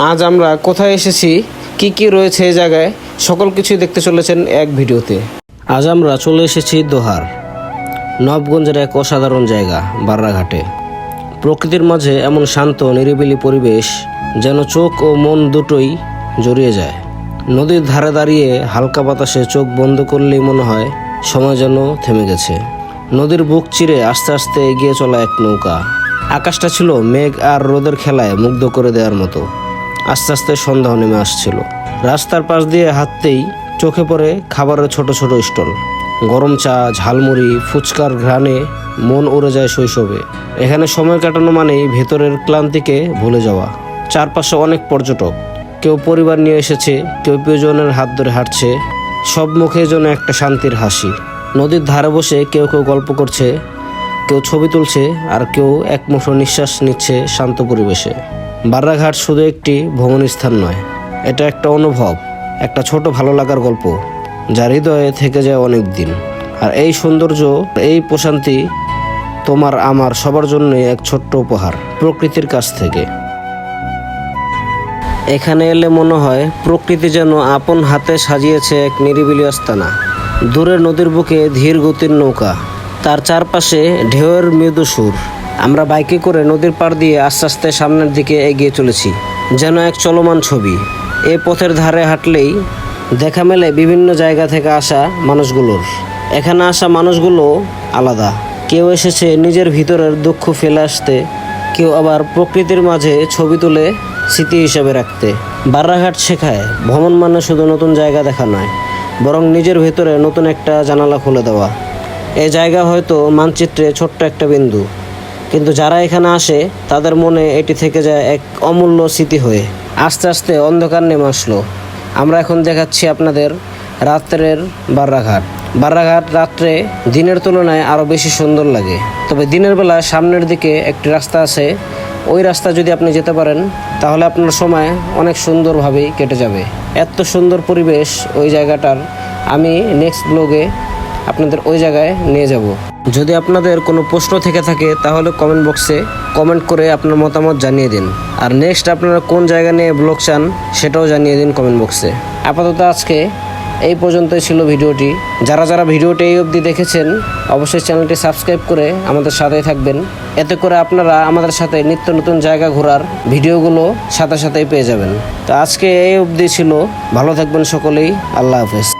আজ আমরা কোথায় এসেছি, কি কি রয়েছে এই জায়গায়, সকল কিছুই দেখতে চলেছেন এক ভিডিওতে। আজ আমরা চলে এসেছি দোহার, নবগঞ্জের এক অসাধারণ জায়গা, বার্রাঘাটে। প্রকৃতির মাঝে এমন শান্ত, নিরিবিলি পরিবেশ যেন চোখ ও মন দুটোই জড়িয়ে যায়। নদীর ধারে দাঁড়িয়ে হালকা বাতাসে চোখ বন্ধ করলেই মনে হয় সময় যেন থেমে গেছে। নদীর বুক চিরে আস্তে আস্তে এগিয়ে চলা এক নৌকা। আকাশটা ছিল মেঘ আর রোদের খেলায় মুগ্ধ করে দেওয়ার মতো। আস্তে আস্তে সন্ধ্যা নেমে আসছিল। রাস্তার পাশ দিয়ে হাঁটতেই চোখে পড়ে খাবারের ছোট ছোট স্টল। গরম চা, ঝালমুড়ি, ফুচকার ঘ্রাণে মন উড়ে যায় শৈশবে। এখানে সময় কাটানো মানেই ভেতরের ক্লান্তিকে ভুলে যাওয়া। চারপাশে অনেক পর্যটক। কেউ পরিবার নিয়ে এসেছে, কেউ প্রিয়জনের হাত ধরে হাঁটছে। সব মুখে যেন একটা শান্তির হাসি। নদীর ধারে বসে কেউ কেউ গল্প করছে, কেউ ছবি তুলছে আর কেউ একমুঠো নিঃশ্বাস নিচ্ছে শান্ত পরিবেশে। বার্রাঘাট শুধু একটি ভ্রমণ স্থান নয়, এটা একটা অনুভব, একটা ছোট ভালো লাগার গল্প, যা হৃদয়ে থেকে যায় অনেক দিন। আর এই সৌন্দর্য, এই প্রশান্তি তোমার আমার সবার জন্যই এক ছোট্ট উপহার, প্রকৃতির কাছ থেকে। এখানে এলে মনে হয় প্রকৃতি যেন আপন হাতে সাজিয়েছে এক নিরিবিলি আস্তানা। দূরে নদীর বুকে ধীর গতির নৌকা, তার চারপাশে ঢেউয়ের মৃদু সুর। আমরা বাইকে করে নদীর পাড় দিয়ে আস্তে আস্তে সামনের দিকে এগিয়ে চলেছি, যেন এক চলমান ছবি। এ পথের ধারে হাঁটলেই দেখা মেলে বিভিন্ন জায়গা থেকে আসা মানুষগুলোর। এখানে আসা মানুষগুলো আলাদা। কেউ এসেছে নিজের ভিতরের দুঃখ ফেলে আসতে, কেউ আবার প্রকৃতির মাঝে ছবি তুলে স্মৃতি হিসেবে রাখতে। বার্রাঘাট শেখায়, ভ্রমণ মানে শুধু নতুন জায়গা দেখা নয়, বরং নিজের ভেতরে নতুন একটা জানালা খুলে দেওয়া। এই জায়গা হয়তো মানচিত্রে ছোট্ট একটা বিন্দু। কিন্তু যারা এখানে আসে, তাদের মনে এটি থেকে যায় এক অমূল্য স্মৃতি হয়ে। আস্তে আস্তে অন্ধকার নেমে আসলো। আমরা এখন দেখাচ্ছি আপনাদের রাত্রের বার্রাঘাট। বার্রাঘাট রাত্রে দিনের তুলনায় আরও বেশি সুন্দর লাগে। তবে দিনের বেলা সামনের দিকে একটি রাস্তা আছে। ওই রাস্তা যদি আপনি যেতে পারেন, তাহলে আপনার সময় অনেক সুন্দরভাবেই কেটে যাবে। এত সুন্দর পরিবেশ ওই জায়গাটার। আমি নেক্সট ব্লগে আপনাদের ওই জায়গায় নিয়ে যাব। যদি আপনাদের কোনো প্রশ্ন থেকে থাকে, তাহলে কমেন্ট বক্সে কমেন্ট করে আপনার মতামত জানিয়ে দিন। আর নেক্সট আপনারা কোন জায়গা নিয়ে ব্লগ চান, সেটাও জানিয়ে দিন কমেন্ট বক্সে আপাতত আজকে এই পর্যন্তই ছিল ভিডিওটি। যারা যারা ভিডিওটি এই অবধি দেখেছেন, অবশ্যই চ্যানেলটি সাবস্ক্রাইব করে আমাদের সাথেই থাকবেন। এতে করে আপনারা আমাদের সাথে নিত্য নতুন জায়গা ঘোরার ভিডিওগুলো সাথে সাথেই পেয়ে যাবেন। তো আজকে এই অবধি ছিল। ভালো থাকবেন সকলেই। আল্লাহ হাফেজ।